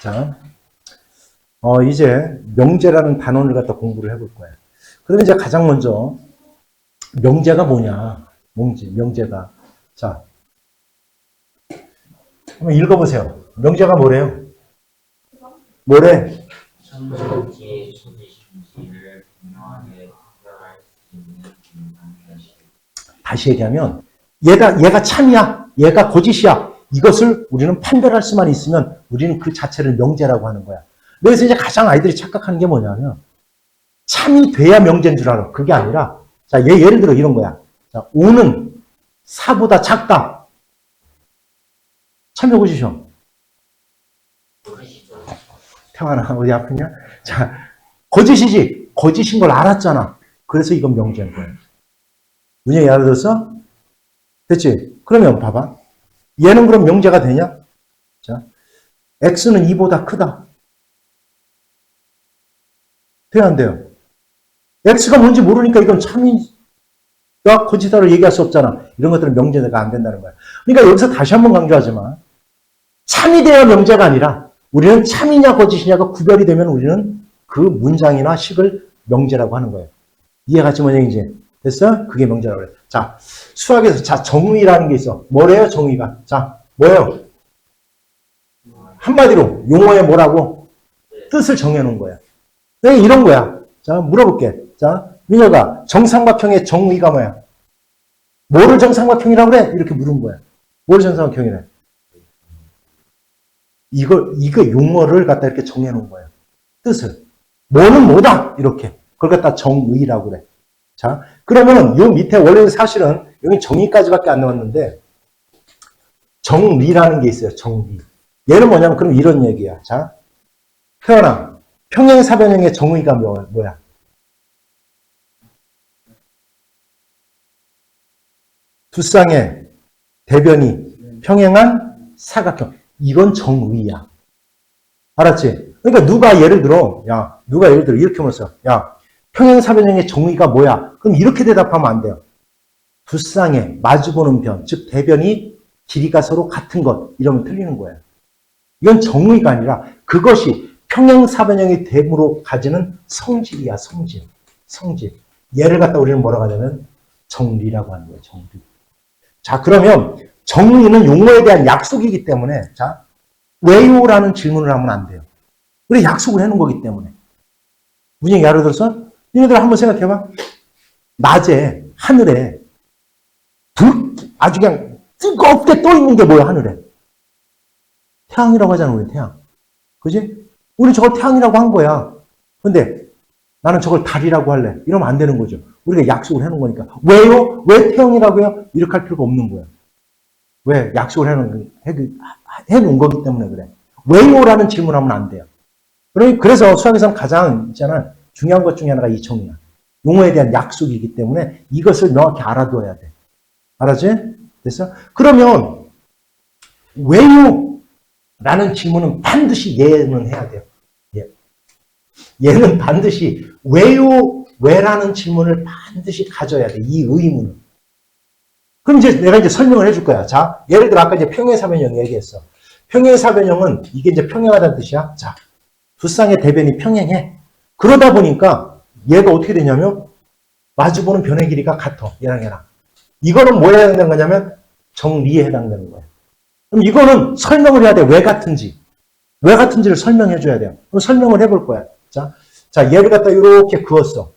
자, 어, 이제 명제라는 단원을 갖다 공부를 해볼 거예요. 그러면 이제 가장 먼저 명제가 뭐냐? 명제, 명제가. 자, 한번 읽어보세요. 명제가 뭐래요? 뭐래? 다시 얘기하면 얘가 얘가 참이야, 얘가 거짓이야. 이것을 우리는 판별할 수만 있으면 우리는 그 자체를 명제라고 하는 거야. 그래서 이제 가장 아이들이 착각하는 게 뭐냐면 참이 돼야 명제인 줄 알아. 그게 아니라 자, 얘 예를 들어 이런 거야. 자, 5는 4보다 작다. 참여 보시죠. 태환아 어디 아프냐? 자, 거짓이지. 거짓인 걸 알았잖아. 그래서 이건 명제인 거예요. 문제가 알아들었어? 됐지? 그러면 봐봐. 얘는 그럼 명제가 되냐? 자, x는 2보다 크다. 돼요, 안 돼요? x가 뭔지 모르니까 이건 참이가 거짓다를 얘기할 수 없잖아. 이런 것들은 명제가 안 된다는 거야. 그러니까 여기서 다시 한번 강조하지만 참이 돼야 명제가 아니라 우리는 참이냐 거짓이냐가 구별이 되면 우리는 그 문장이나 식을 명제라고 하는 거예요. 이해가지 뭐냐 이제 됐어? 그게 명제라고 그래. 자 수학에서 자 정의라는 게 있어. 뭐래요 정의가? 자 뭐예요? 한마디로 용어에 뭐라고 뜻을 정해놓은 거야. 네, 이런 거야. 자 물어볼게. 자 민혁아 정삼각형의 정의가 뭐야? 뭐를 정삼각형이라고 그래? 이렇게 물은 거야. 뭘 정삼각형이래? 이걸, 이거 용어를 갖다 이렇게 정해놓은 거예요. 뜻을. 뭐는 뭐다! 이렇게. 그걸 갖다 정의라고 그래. 자, 그러면은 요 밑에 원래는 사실은 여기 정의까지밖에 안 나왔는데 정리라는 게 있어요. 정리. 얘는 뭐냐면 그럼 이런 얘기야. 자, 태어나. 평행사변형의 정의가 뭐- 뭐야? 두 쌍의 대변이 평행한 사각형. 이건 정의야. 알았지? 그러니까 누가 예를 들어, 야, 누가 예를 들어 이렇게 물었어. 야, 평행사변형의 정의가 뭐야? 그럼 이렇게 대답하면 안 돼요. 두 쌍의 마주보는 변, 즉 대변이 길이가 서로 같은 것, 이러면 틀리는 거예요. 이건 정의가 아니라 그것이 평행사변형이 됨으로 가지는 성질이야, 성질. 성질. 얘를 갖다 우리는 뭐라고 하냐면 정리라고 하는 거예요, 정리. 자, 그러면 정의는 용어에 대한 약속이기 때문에, 자, 왜요라는 질문을 하면 안 돼요. 우리 약속을 해놓은 거기 때문에. 문제 예를 들어서, 너희들 한번 생각해봐. 낮에, 하늘에, 불, 아주 그냥 뜨겁게 떠 있는 게 뭐야, 하늘에? 태양이라고 하잖아, 우리 태양. 그지? 우리 저걸 태양이라고 한 거야. 근데 나는 저걸 달이라고 할래. 이러면 안 되는 거죠. 우리가 약속을 해놓은 거니까. 왜요? 왜 태양이라고 해요? 이렇게 할 필요가 없는 거야. 왜? 약속을 해놓은, 해- 해놓은 거기 때문에 그래. 왜요 라는 질문하면 안 돼요. 그래서 수학에서는 가장 있잖아. 중요한 것 중에 하나가 이 정의야. 용어에 대한 약속이기 때문에 이것을 명확히 알아둬야 돼. 알았지? 됐어? 그러면 왜요? 라는 질문은 반드시 얘는 해야 돼요. 얘. 얘는 반드시 왜요? 왜라는 질문을 반드시 가져야 돼. 이 의문은. 그럼 이제 내가 이제 설명을 해줄 거야. 자, 예를 들어 아까 이제 평행사변형 얘기했어. 평행사변형은 이게 이제 평행하다는 뜻이야. 자, 두 쌍의 대변이 평행해. 그러다 보니까 얘가 어떻게 되냐면 마주보는 변의 길이가 같아. 얘랑 얘랑. 이거는 뭐에 해당되는 거냐면 정리에 해당되는 거야. 그럼 이거는 설명을 해야 돼. 왜 같은지. 왜 같은지를 설명해 줘야 돼요. 그럼 설명을 해볼 거야. 자, 자, 얘를 갖다 이렇게 그었어.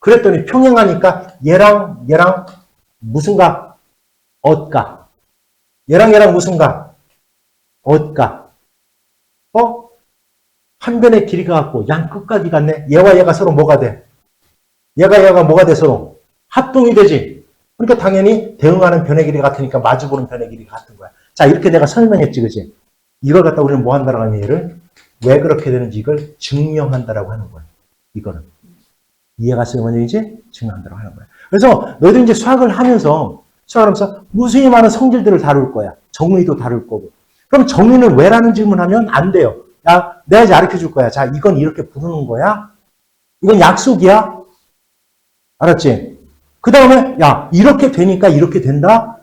그랬더니 평행하니까 얘랑 얘랑 무슨가? 엇가. 얘랑 얘랑 무슨가? 엇가. 어? 한 변의 길이가 같고 양 끝각이 같네. 얘와 얘가 서로 뭐가 돼? 얘가 얘가 뭐가 돼 서로? 합동이 되지. 그러니까 당연히 대응하는 변의 길이 같으니까 마주보는 변의 길이 같은 거야. 자, 이렇게 내가 설명했지, 그지? 이걸 갖다 우리는 뭐 한다라고 하면 얘를 왜 그렇게 되는지 이걸 증명한다라고 하는 거야. 이거는. 이해가 쓰는 원인이지? 증명한다라고 하는 거야. 그래서 너희들 이제 수학을 하면서 수학을 하면서 무수히 많은 성질들을 다룰 거야. 정의도 다룰 거고. 그럼 정의는 왜라는 질문하면 안 돼요. 야, 내가 가르쳐 줄 거야. 자, 이건 이렇게 부르는 거야. 이건 약속이야. 알았지? 그 다음에, 야, 이렇게 되니까 이렇게 된다?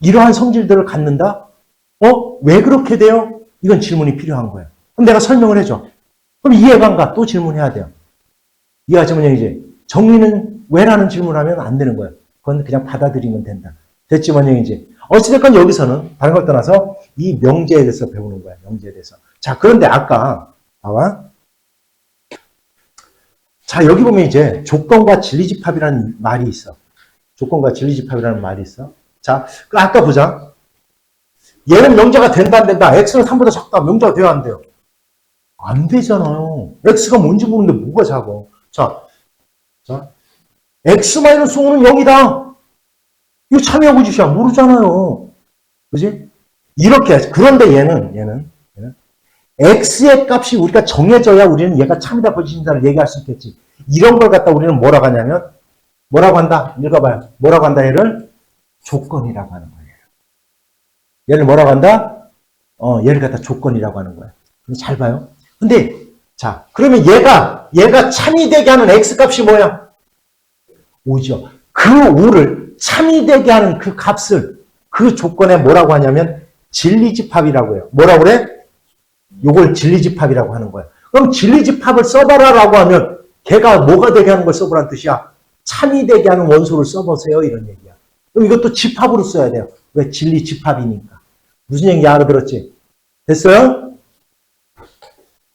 이러한 성질들을 갖는다? 어? 왜 그렇게 돼요? 이건 질문이 필요한 거예요. 그럼 내가 설명을 해줘. 그럼 이해가 안 가. 또 질문해야 돼요. 이해하시면 이제 정리는 왜라는 질문하면 안 되는 거예요. 그건 그냥 받아들이면 된다. 됐지만 이제 어찌됐건 여기서는 다른 걸 떠나서 이 명제에 대해서 배우는 거야. 명제에 대해서. 자 그런데 아까 봐봐. 자 여기 보면 이제 조건과 진리집합이라는 말이 있어. 조건과 진리집합이라는 말이 있어. 자, 그 아까 보자. 얘는 명제가 된다 안 된다. x는 3보다 작다. 명제가 돼야 안 돼요. 안 되잖아요. x가 뭔지 모르는데 뭐가 작아. 자, 자, x-5는 0이다. 이거 참여하고 짓이야. 모르잖아요. 그지? 이렇게, 그런데 얘는, 얘는, 얘는, x의 값이 우리가 정해져야 우리는 얘가 참이다 거짓이다를 얘기할 수 있겠지. 이런 걸 갖다 우리는 뭐라고 하냐면, 뭐라고 한다? 읽어봐요. 뭐라고 한다? 얘를 조건이라고 하는 거예요. 얘를 뭐라고 한다? 어, 얘를 갖다 조건이라고 하는 거예요. 잘 봐요. 근데, 자, 그러면 얘가, 얘가 참이 되게 하는 x 값이 뭐야? 5죠. 그 5를 참이 되게 하는 그 값을 그 조건에 뭐라고 하냐면 진리집합이라고 해요. 뭐라고 그래? 요걸 진리집합이라고 하는 거예요. 그럼 진리집합을 써봐라라고 하면 걔가 뭐가 되게 하는 걸 써보라는 뜻이야. 참이 되게 하는 원소를 써보세요. 이런 얘기야. 그럼 이것도 집합으로 써야 돼요. 왜? 진리집합이니까. 무슨 얘기 알아들었지? 됐어요?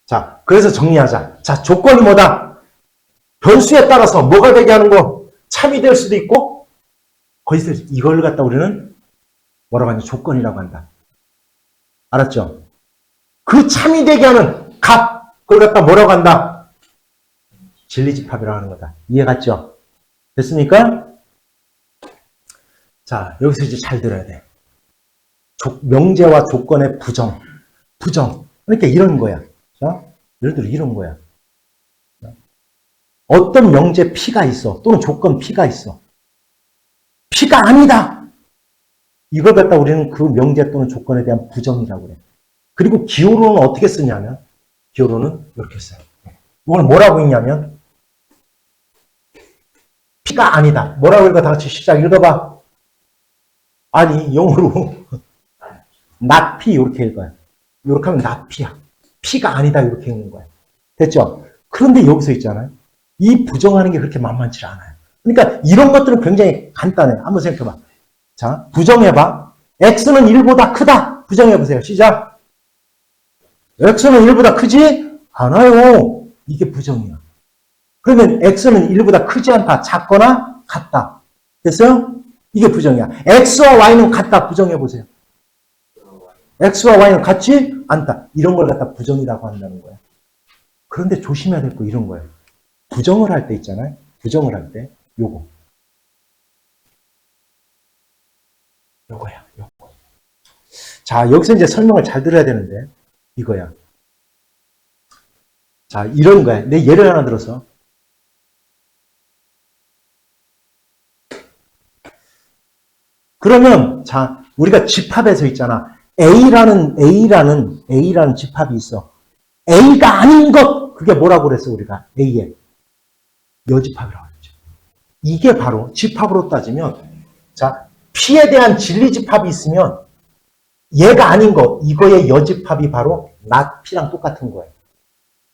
자, 그래서 정리하자. 자, 조건이 뭐다? 변수에 따라서 뭐가 되게 하는 거? 참이 될 수도 있고, 거기서 이걸 갖다 우리는 뭐라고 하냐? 조건이라고 한다. 알았죠? 그 참이 되게 하는 값, 그걸 갖다 뭐라고 한다? 진리집합이라고 하는 거다. 이해 갔죠? 됐습니까? 자, 여기서 이제 잘 들어야 돼. 조- 명제와 조건의 부정. 부정. 그러니까 이런 거야. 자, 예를 들어 이런 거야. 자, 어떤 명제 P가 있어. 또는 조건 P가 있어. P가 아니다. 이걸 갖다 우리는 그 명제 또는 조건에 대한 부정이라고 그래. 그리고 기호로는 어떻게 쓰냐면, 기호로는 이렇게 써요. 이걸 뭐라고 읽냐면, P가 아니다. 뭐라고 읽어? 다 같이 시작 읽어봐. 아니, 영어로, P, 이렇게 읽어요. 이렇게 하면 P야. P가 아니다. 이렇게 읽는 거야. 됐죠? 그런데 여기서 있잖아요. 이 부정하는 게 그렇게 만만치 않아요. 그러니까 이런 것들은 굉장히 간단해. 한번 생각해봐. 자, 부정해봐. X는 1보다 크다. 부정해보세요. 시작. X는 1보다 크지 않아요. 이게 부정이야. 그러면 X는 1보다 크지 않다. 작거나 같다. 됐어요? 이게 부정이야. X와 Y는 같다. 부정해보세요. X와 Y는 같지 않다. 이런 걸 갖다 부정이라고 한다는 거야. 그런데 조심해야 될 거 이런 거예요. 부정을 할 때 있잖아요. 부정을 할 때. 요거. 요거야. 요거. 자, 여기서 이제 설명을 잘 들어야 되는데, 이거야. 자, 이런 거야. 내 예를 하나 들어서. 그러면, 자, 우리가 집합에서 있잖아. A라는, A라는, A라는 집합이 있어. A가 아닌 것, 그게 뭐라고 그랬어, 우리가? A의. 여집합이라고. 이게 바로 집합으로 따지면, 자, P에 대한 진리 집합이 있으면, 얘가 아닌 것, 이거의 여집합이 바로 not P랑 똑같은 거예요.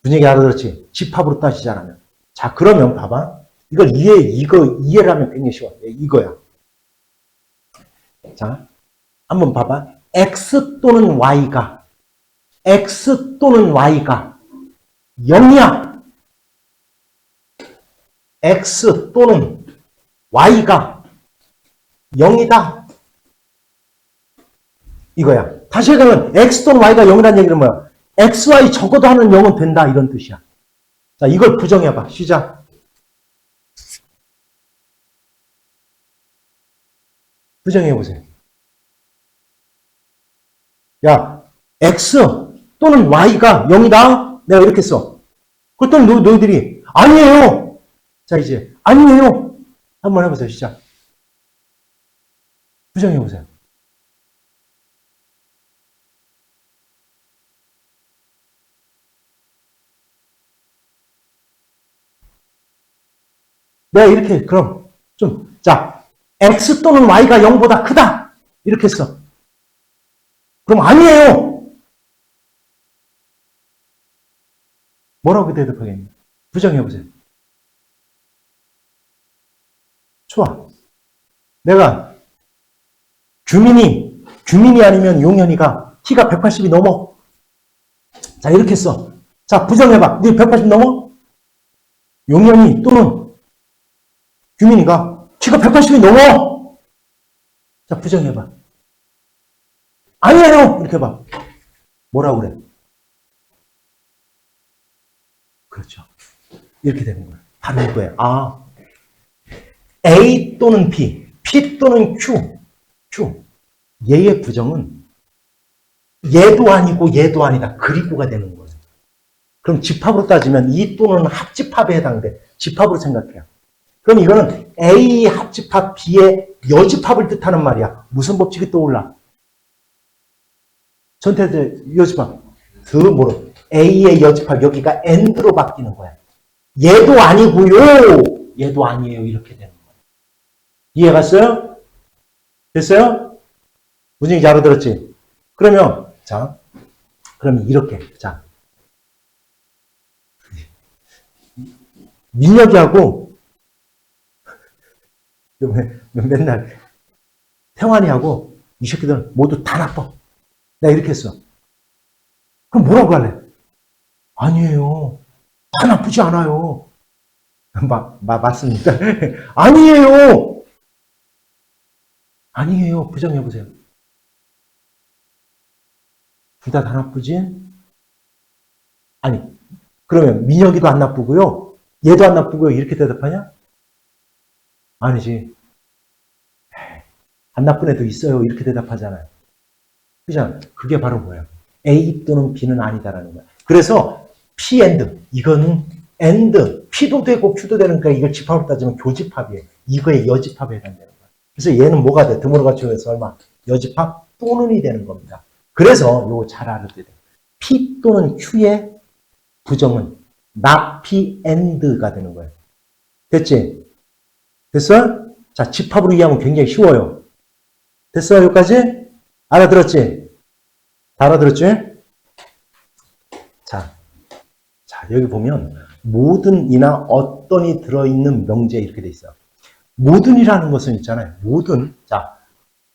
분위기 알아들었지? 집합으로 따지자면. 자, 그러면 봐봐. 이걸 이해, 이거, 이해를 하면 굉장히 쉬워. 예, 이거야. 자, 한번 봐봐. X 또는 Y가, X 또는 Y가 0이야. X 또는 Y가 0이다. 이거야. 다시 얘기하면 X 또는 Y가 0이라는 얘기는 뭐야? X, Y 적어도 하는 0은 된다. 이런 뜻이야. 자, 이걸 부정해봐. 시작. 부정해보세요. 야, X 또는 Y가 0이다? 내가 이렇게 써. 그랬더니 너, 너희들이, 아니에요! 자, 이제, 아니에요! 한번 해보세요. 시작. 부정해보세요. 내가 이렇게, 그럼, 좀, 자, X 또는 Y가 0보다 크다! 이렇게 써. 그럼 아니에요! 뭐라고 대답하겠냐? 부정해보세요. 좋아. 내가 규민이, 규민이 아니면 용현이가 키가 180이 넘어. 자, 이렇게 써. 자, 부정해봐. 네 180 넘어? 용현이 또는 규민이가 키가 180이 넘어. 자, 부정해봐. 아니에요! 이렇게 봐. 뭐라고 그래? 그렇죠. 이렇게 되는 거예요. 바로 이거예요. 아, A 또는 B, P 또는 Q, Q. 얘의 부정은 얘도 아니고 얘도 아니다. 그리고가 되는 거예요. 그럼 집합으로 따지면 이 또는 합집합에 해당돼. 집합으로 생각해요. 그럼 이거는 A 합집합 B의 여집합을 뜻하는 말이야. 무슨 법칙이 떠올라? 전태들 여집합. 그 뭐로? A의 여집합 여기가 AND로 바뀌는 거야. 얘도 아니고요. 얘도 아니에요. 이렇게 되는 거야. 이해 갔어요? 됐어요? 무슨 얘기인지 알아들었지? 그러면 자, 그러면 이렇게 자 민혁이하고 맨날 태환이하고 이 새끼들 모두 다 나빠. 내가 이렇게 했어. 그럼 뭐라고 할래? 아니에요. 다 나쁘지 않아요. 마, 마, 맞습니다. 아니에요. 아니에요. 부정해보세요. 둘 다 다 나쁘지? 아니, 그러면 민혁이도 안 나쁘고요. 얘도 안 나쁘고요. 이렇게 대답하냐? 아니지. 안 나쁜 애도 있어요. 이렇게 대답하잖아요. 그죠? 그게 바로 뭐예요? A 또는 B는 아니다라는 거야. 그래서 P and 이거는 and P도 되고 Q도 되는 거야. 이걸 집합으로 따지면 교집합이에요. 이거의 여집합에 거야. 그래서 얘는 뭐가 돼? 갖추어서 얼마? 여집합 또는이 되는 겁니다. 그래서 요거 잘 알아둬야 돼. P 또는 Q의 부정은 not P and가 되는 거예요. 됐지? 됐어? 자, 집합으로 이해하면 굉장히 쉬워요. 됐어? 여기까지? 알아들었지? 다 알아들었지? 자, 자, 여기 보면 모든 이나 어떤이 들어있는 명제 이렇게 돼 있어요. 모든이라는 것은 있잖아요. 모든. 자,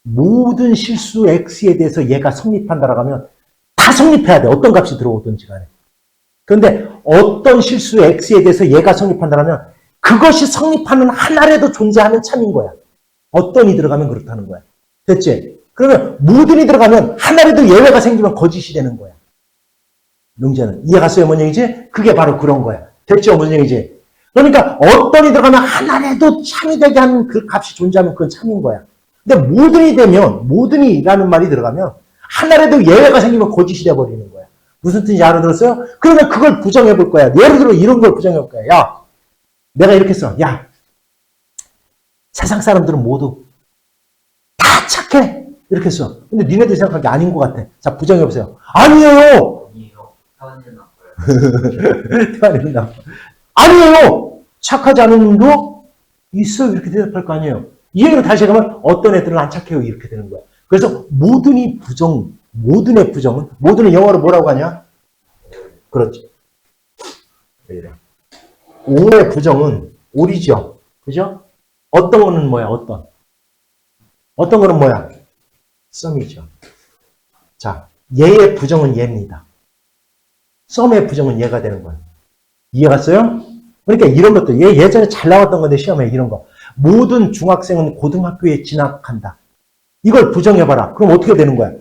모든 실수 x에 대해서 얘가 성립한다라고 하면 다 성립해야 돼. 어떤 값이 들어오든지 간에. 그런데 어떤 실수 x에 대해서 얘가 성립한다라면 그것이 성립하는 하나라도 존재하는 참인 거야. 어떤 이 들어가면 그렇다는 거야. 됐지? 그러면 모든이 들어가면 하나라도 예외가 생기면 거짓이 되는 거야. 명제는. 이해 갔어요? 뭔 얘기지? 그게 바로 그런 거야. 됐죠? 무슨 얘기지? 그러니까 어떤 이 들어가면 하나라도 참이 되게 하는 그 값이 존재하면 그건 참인 거야. 근데 모든이 되면, 모든이라는 말이 들어가면 하나라도 예외가 생기면 거짓이 돼버리는 거야. 무슨 뜻인지 알아들었어요? 그러면 그걸 부정해 볼 거야. 예를 들어 이런 걸 부정해 볼 거야. 야, 내가 이렇게 써. 야, 세상 사람들은 모두 다 착해. 이렇게 써. 근데 니네들 생각하기 아닌 것 같아. 자, 부정해 보세요. 아니에요! 아니에요. 사원은 나빠요. 태환이는 나빠. 아니에요! 착하지 않은 놈도 있어요. 이렇게 대답할 거 아니에요. 이 얘기를 다시 하면 어떤 애들은 안 착해요. 이렇게 되는 거야. 그래서 모든 이 부정, 모든 의 부정은, 모든은 영어로 뭐라고 하냐? 그렇지. 오의 부정은 오리죠. 그죠? 어떤 거는 뭐야? 어떤? 어떤 거는 뭐야? 썸이죠. 자, 얘의 부정은 얘입니다. 썸의 부정은 얘가 되는 거예요. 이해 갔어요? 그러니까 이런 것도 얘 예전에 잘 나왔던 건데 시험에 이런 거. 모든 중학생은 고등학교에 진학한다. 이걸 부정해봐라. 그럼 어떻게 되는 거야?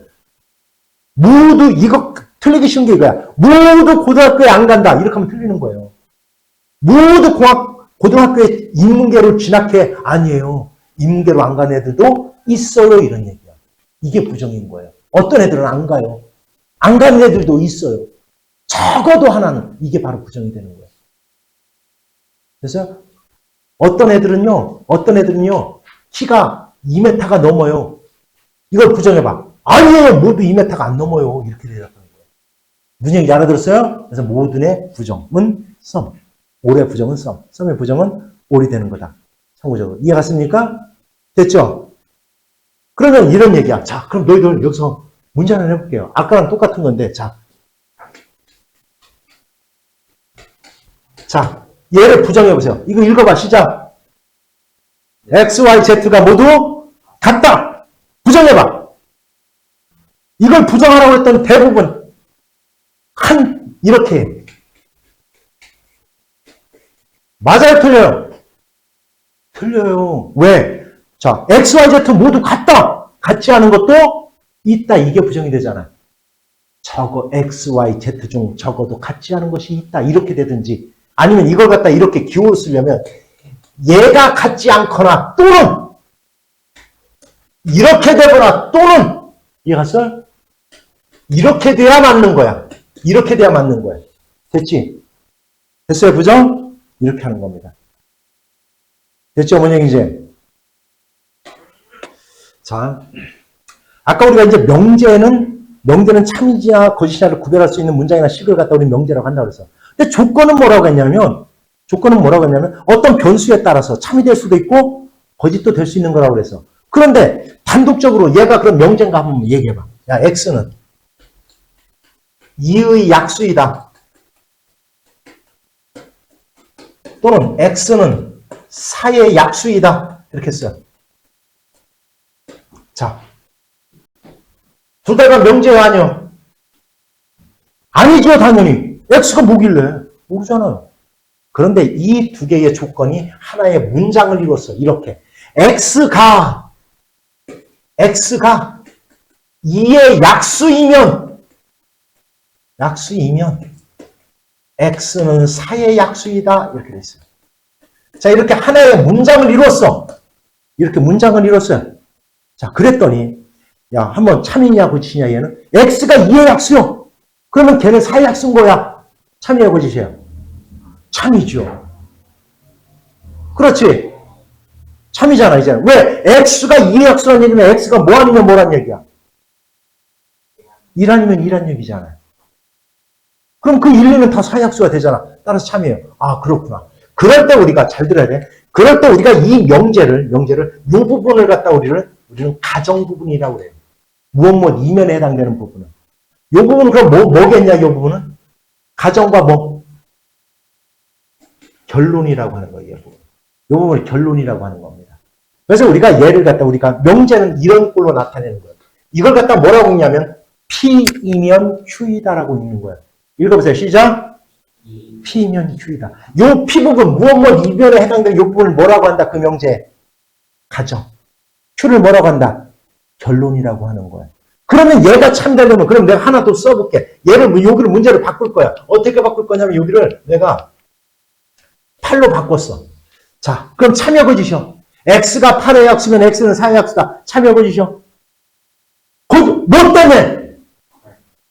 모두 이거 틀리기 쉬운 게 이거야. 모두 고등학교에 안 간다. 이렇게 하면 틀리는 거예요. 모두 공학, 고등학교에 인문계로 진학해. 아니에요. 인문계로 안 간 애들도 있어요. 이런 얘기야. 이게 부정인 거예요. 어떤 애들은 안 가요. 안 가는 애들도 있어요. 적어도 하나는 이게 바로 부정이 되는 거예요. 그래서 어떤 애들은요, 어떤 애들은요, 키가 2m가 넘어요. 이걸 부정해봐. 아니에요, 모두 2m가 안 넘어요. 이렇게 대답하는 거예요. 무슨 얘기인지 알아들었어요? 그래서 모든 의 부정은 썸. 올의 부정은 썸. 썸의 부정은 올이 되는 거다. 참고적으로. 이해 갔습니까? 됐죠? 그러면 이런 얘기야. 자, 그럼 너희들 여기서 문제 하나 해볼게요. 아까랑 똑같은 건데, 자. 자, 얘를 부정해 보세요. 이거 읽어봐, 시작. X, Y, Z가 모두 같다. 부정해봐. 이걸 부정하라고 했더니 대부분 한 이렇게 해. 맞아요, 틀려요? 틀려요. 왜? 자, X, Y, Z 모두 같다. 같지 않은 것도 있다. 이게 부정이 되잖아. 저거 X, Y, Z 중 적어도 같지 않은 것이 있다. 이렇게 되든지 아니면 이걸 갖다 이렇게 기호로 쓰려면 얘가 같지 않거나 또는 이렇게 되거나 또는 이해갔어? 이렇게 돼야 맞는 거야. 이렇게 돼야 맞는 거야. 됐지? 됐어요, 부정? 이렇게 하는 겁니다. 됐죠, 원영 이제? 자, 아까 우리가 이제 명제는 명제는 참이지나 거짓이나를 구별할 수 있는 문장이나 식을 갖다 우리 명제라고 한다고 그랬어. 근데 조건은 뭐라고 했냐면 조건은 뭐라고 했냐면 어떤 변수에 따라서 참이 될 수도 있고 거짓도 될 수 있는 거라고 그랬어. 그런데 단독적으로 얘가 그럼 명제인가 한번 얘기해 봐. 야, x는 2의 약수이다. 또는 x는 4의 약수이다. 이렇게 했어요. 자, 둘 다가 명제야 아니요? 아니죠 당연히. X가 뭐길래? 모르잖아요. 그런데 이 두 개의 조건이 하나의 문장을 이뤘어. 이렇게. x가 x가 2의 약수이면 약수이면 x는 4의 약수이다. 이렇게 돼 있어요. 자, 이렇게 하나의 문장을 이뤘어. 이렇게 문장을 이뤘어요. 자, 그랬더니 야, 한번 참이냐 거짓이냐 얘는 x가 2의 약수요. 그러면 걔는 4의 약수인 거야. 참이냐 거짓이야. 참이죠. 그렇지. 참이잖아, 이제. 왜? x가 2의 약수라는 얘기면 x가 뭐 아니면 뭐란 얘기야? 1 아니면 2란 얘기잖아요. 그럼 그 1, 2는 다 4의 약수가 되잖아. 따라서 참이에요. 아, 그렇구나. 그럴 때 우리가 잘 들어야 돼. 그럴 때 우리가 이 명제를, 명제를, 이 부분을 갖다 우리를, 우리는 가정 부분이라고 그래요. 무엇 무엇 이면에 해당되는 부분은. 이 부분은 그럼 뭐, 뭐겠냐, 이 부분은? 가정과 뭐? 결론이라고 하는 거예요, 이 부분. 이 부분을 결론이라고 하는 겁니다. 그래서 우리가 예를 갖다 우리가 명제는 이런 꼴로 나타내는 거예요. 이걸 갖다 뭐라고 읽냐면 P이면 Q이다라고 읽는 거예요. 읽어보세요. 시작. P면 Q이다. 요 P 부분, 무엇 무엇 이변에 해당되는 요 부분을 뭐라고 한다? 그 명제. 가정. Q를 뭐라고 한다? 결론이라고 하는 거예요. 그러면 얘가 참되려면 그럼 내가 하나 더 써볼게. 얘를 여기를 문제를 바꿀 거야. 어떻게 바꿀 거냐면 여기를 내가 8로 바꿨어. 자, 그럼 참여 거짓이요. x가 8의 약수면 x는 4의 약수다. 참여 거짓이요. 거, 뭐 때문에?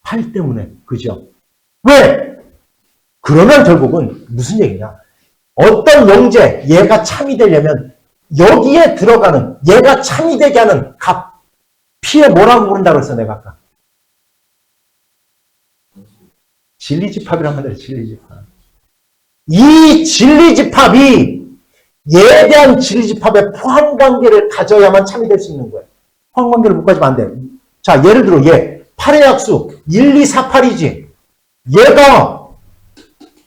8 때문에. 그죠? 왜? 그러면 결국은 무슨 얘기냐? 어떤 명제, 얘가 참이 되려면 여기에 들어가는, 얘가 참이 되게 하는 값, 피에 뭐라고 부른다고 했어, 내가 아까? 진리집합이라고 하더래, 진리집합. 이 진리집합이 얘에 대한 진리집합의 포함관계를 가져야만 참이 될 수 있는 거예요. 포함관계를 못 가지면 안 돼. 자, 예를 들어 얘 8의 약수 1, 2, 4, 8이지. 얘가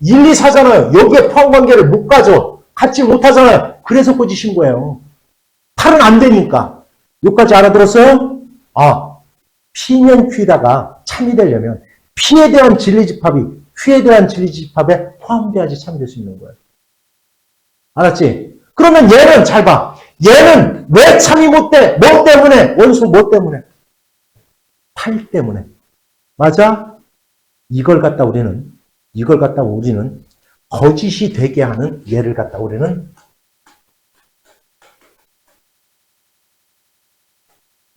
1, 2, 4잖아요. 여기에 포함관계를 못 가져. 갖지 못하잖아요. 그래서 꼬지신 거예요. 8은 안 되니까. 여기까지 알아들었어요? 아, P면 Q다가 참이 되려면 P에 대한 진리집합이 Q에 대한 진리집합에 포함돼야지 참이 될 수 있는 거예요. 알았지? 그러면 얘는 잘 봐. 얘는 왜 참이 못 돼? 뭐 때문에? 원수 뭐 때문에? 8 때문에. 맞아? 이걸 갖다 우리는, 이걸 갖다 우리는 거짓이 되게 하는 얘를 갖다 우리는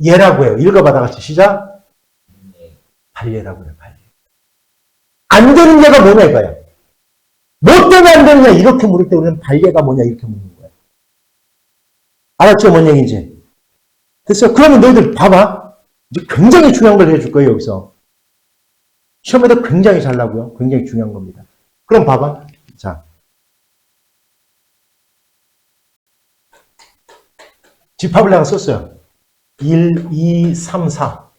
얘라고 해요. 읽어봐, 다 같이. 시작. 발예라고 해요, 발예. 안 되는 얘가 뭐냐, 이거야. 뭐 때문에 안 되느냐, 이렇게 물을 때 우리는 발예가 뭐냐, 이렇게 묻는 거야. 알았죠, 뭔 얘기인지? 됐어. 그러면 너희들 봐봐. 이제 굉장히 중요한 걸 해줄 거예요, 여기서. 시험에도 굉장히 잘 나고요. 굉장히 중요한 겁니다. 그럼 봐봐. 자. 집합을 내가 썼어요. 1, 2, 3, 4.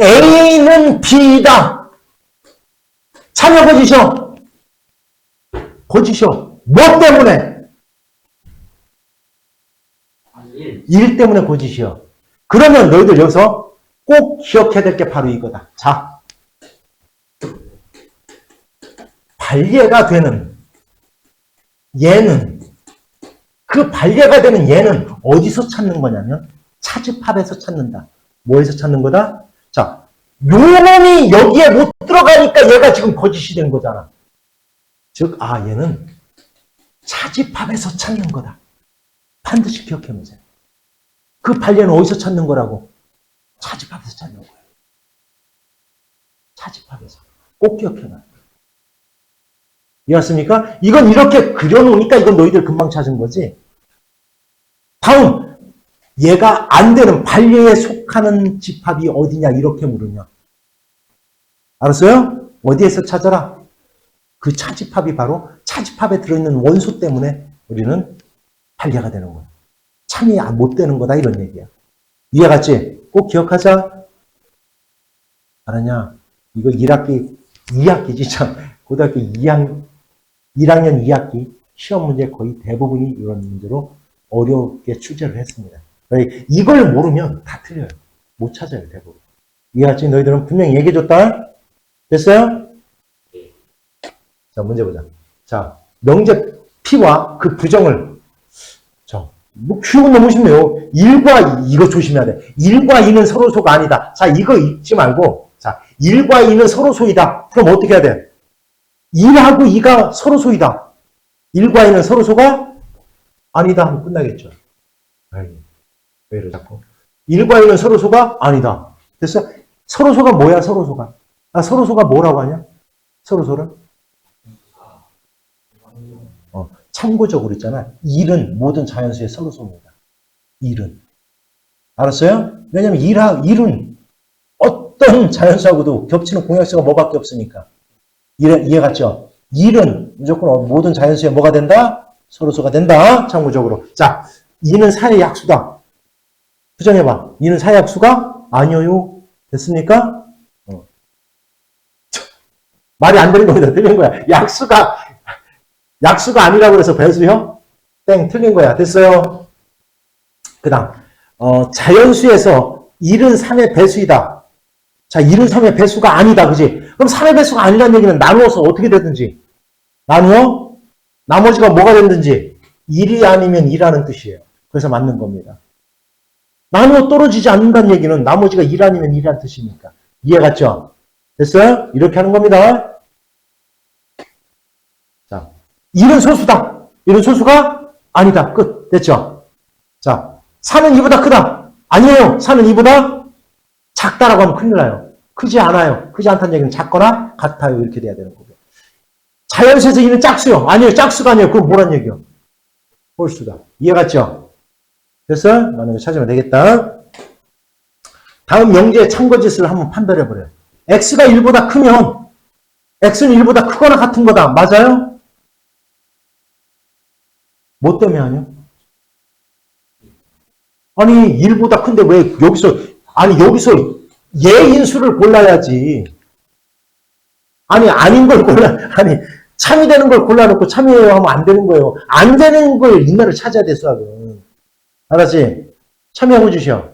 A는 B다. 참여 거짓이요. 거짓이요. 뭐 때문에? 일. 일 때문에 거짓이요. 그러면 너희들 여기서 꼭 기억해야 될 게 바로 이거다. 자. 발예가 되는 얘는 그 발예가 되는 얘는 어디서 찾는 거냐면 차집합에서 찾는다. 뭐에서 찾는 거다? 자, 요 놈이 여기에 못 들어가니까 얘가 지금 거짓이 된 거잖아. 즉, 아, 얘는 차집합에서 찾는 거다. 반드시 기억해 보세요. 그 발레는 어디서 찾는 거라고? 차집합에서 찾는 거예요. 차집합에서. 꼭 기억해놔. 이해했습니까? 이건 이렇게 그려놓으니까 이건 너희들 금방 찾은 거지. 다음. 얘가 안 되는 발레에 속하는 집합이 어디냐 이렇게 물으냐. 알았어요? 어디에서 찾아라? 그 차집합이 바로 차집합에 들어있는 원소 때문에 우리는 발레가 되는 거예요. 참이 안- 못 되는 거다 이런 얘기야. 이해 갔지? 꼭 기억하자. 알았냐? 이거 1학기, 2학기지 참. 고등학교 2학, 1학년 2학기 시험 문제 거의 대부분이 이런 문제로 어렵게 출제를 했습니다. 그러니까 이걸 모르면 다 틀려요. 못 찾아요, 대부분. 이해갔지? 너희들은 분명히 얘기해줬다. 됐어요? 자, 문제 보자. 자, 명제 P와 그 부정을 자, 뭐 쉬운 너무 쉽네요. 1과 2, 이거 조심해야 돼. 1과 2는 서로 소가 아니다. 자, 이거 잊지 말고, 자, 1과 2는 서로 소이다. 그럼 어떻게 해야 돼? 1하고 2가 서로 소이다. 1과 2는 서로 소가 아니다 하면 끝나겠죠. 아이, 왜 이래 자꾸. 1과 2는 서로 소가 아니다. 됐어? 서로 소가 뭐야, 서로 소가? 아, 서로 소가 뭐라고 하냐? 서로 소를? 어, 참고적으로 있잖아. 일은 모든 자연수의 서로소입니다. 일은. 알았어요? 왜냐면 일하, 일은 어떤 자연수하고도 겹치는 공약수가 뭐밖에 없으니까. 이해, 이해 갔죠? 일은 무조건 모든 자연수에 뭐가 된다? 서로소가 된다. 참고적으로. 자, 이는 사의 약수다. 부정해봐. 이는 사의 약수가 아니요. 됐습니까? 어. 말이 안 되는 겁니다. 틀린 거야. 약수가 약수가 아니라고 해서 배수요? 땡, 틀린 거야. 됐어요? 그 다음, 어, 자연수에서 1은 3의 배수이다. 자, 1은 3의 배수가 아니다. 그지? 그럼 3의 배수가 아니라는 얘기는 나누어서 어떻게 되든지. 나누어? 나머지가 뭐가 됐든지. 1이 아니면 2라는 뜻이에요. 그래서 맞는 겁니다. 나누어 떨어지지 않는다는 얘기는 나머지가 1 아니면 2라는 뜻이니까. 이해 갔죠? 됐어요? 이렇게 하는 겁니다. 자, 1은 소수다. 1은 소수가 아니다. 끝. 됐죠? 자, 4는 2보다 크다. 아니에요. 4는 2보다 작다라고 하면 큰일 나요. 크지 않아요. 크지 않다는 얘기는 작거나 같아요. 이렇게 돼야 되는 거고. 자연수에서 2는 짝수요. 아니에요. 짝수가 아니에요. 그럼 뭐란 얘기요? 홀수다. 이해 갔죠? 됐어요? 만약에 찾으면 되겠다. 다음 명제의 참고짓을 한번 판별해 버려요. x가 1보다 크면 x는 1보다 크거나 같은 거다. 맞아요? 뭐 때문에 하냐? 아니, 1보다 큰데 왜 여기서, 아니, 여기서 얘 인수를 골라야지. 아니, 아닌 걸 골라, 아니, 참이 되는 걸 골라놓고 참이에요 하면 안 되는 거예요. 안 되는 걸 인간을 찾아야 돼, 수학은. 알았지? 참여하고 주셔.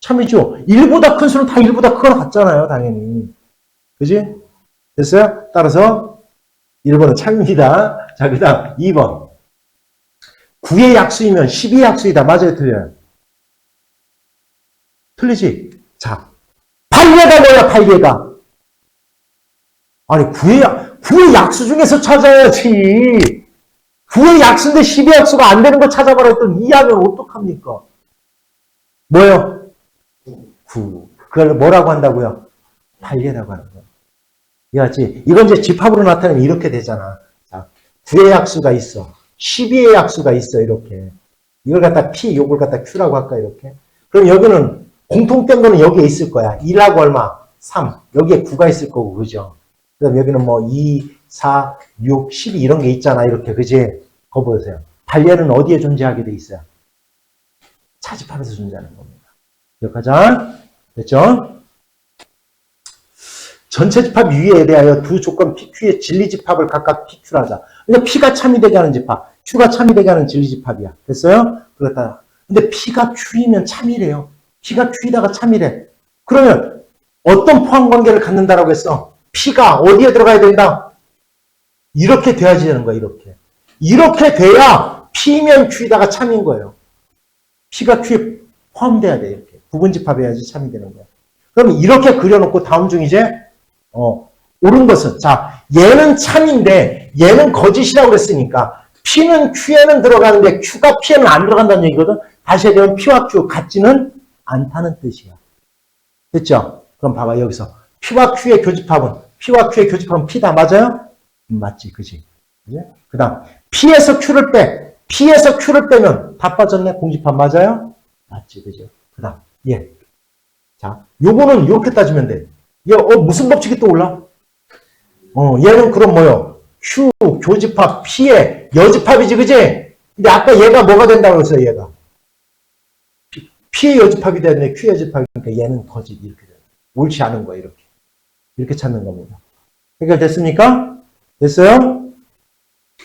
참이죠. 1보다 큰 수는 다 1보다 크거나 같잖아요, 당연히. 그지? 됐어요? 따라서 1번은 참입니다. 자, 그 다음 2번. 9의 약수이면 12의 약수이다. 맞아요, 틀려요? 틀리지? 자, 8예가 뭐야, 8예가? 아니, 9의, 약, 9의 약수 중에서 찾아야지. 9의 약수인데 12의 약수가 안 되는 거 찾아봐라 했더니 이하면 어떡합니까? 뭐요? 9. 그걸 뭐라고 한다고요? 8예라고 하는 거예요. 이해갔지? 이건 이제 집합으로 나타내면 이렇게 되잖아. 자, 9의 약수가 있어. 12의 약수가 있어, 이렇게. 이걸 갖다 P, 요걸 갖다 Q라고 할까, 이렇게. 그럼 여기는 공통된 거는 여기에 있을 거야. 1하고 얼마? 3. 여기에 9가 있을 거고, 그죠? 그 다음 여기는 뭐 2, 4, 6, 12 이런 게 있잖아, 이렇게. 그지? 거 보세요. 발레는 어디에 존재하게 돼 있어요? 차집합에서 존재하는 겁니다. 기억하자. 됐죠? 전체 집합 유의에 대하여 두 조건 PQ의 진리 집합을 각각 PQ로 하자. 그러니까 P가 참이 되게 하는 집합, Q가 참이 되게 하는 진리 집합이야. 됐어요? 그렇다. 근데 P가 Q이면 참이래요. P가 Q이다가 참이래. 그러면 어떤 포함 관계를 갖는다라고 했어? P가 어디에 들어가야 된다? 이렇게 돼야지 되는 거야, 이렇게. 이렇게 돼야 P면 Q이다가 참인 거예요. P가 Q에 포함돼야 돼, 이렇게. 부분집합해야지 참이 되는 거야. 그럼 이렇게 그려놓고 다음 중 이제, 어, 옳은 것은, 자, 얘는 참인데, 얘는 거짓이라고 그랬으니까, P는 Q에는 들어가는데, Q가 P에는 안 들어간다는 얘기거든? 다시 얘기하면 P와 Q 같지는 않다는 뜻이야. 됐죠? 그럼 봐봐, 여기서. P와 Q의 교집합은, P와 Q의 교집합은 P다, 맞아요? 음, 맞지, 그지? 그 다음, P에서 Q를 빼. P에서 Q를 빼면 다 빠졌네, 공집합 맞아요? 맞지, 그죠? 그 다음, 예. 자, 요거는 이렇게 따지면 돼. 얘, 어, 무슨 법칙이 또 올라? 어, 얘는 그럼 뭐요? Q, 교집합, P의 여집합이지, 그지? 근데 아까 얘가 뭐가 된다고 했어요, 얘가? P의 여집합이 되는데 Q의 여집합이니까 얘는 거짓, 이렇게 돼. 옳지 않은 거야, 이렇게. 이렇게 찾는 겁니다. 해결됐습니까? 됐어요?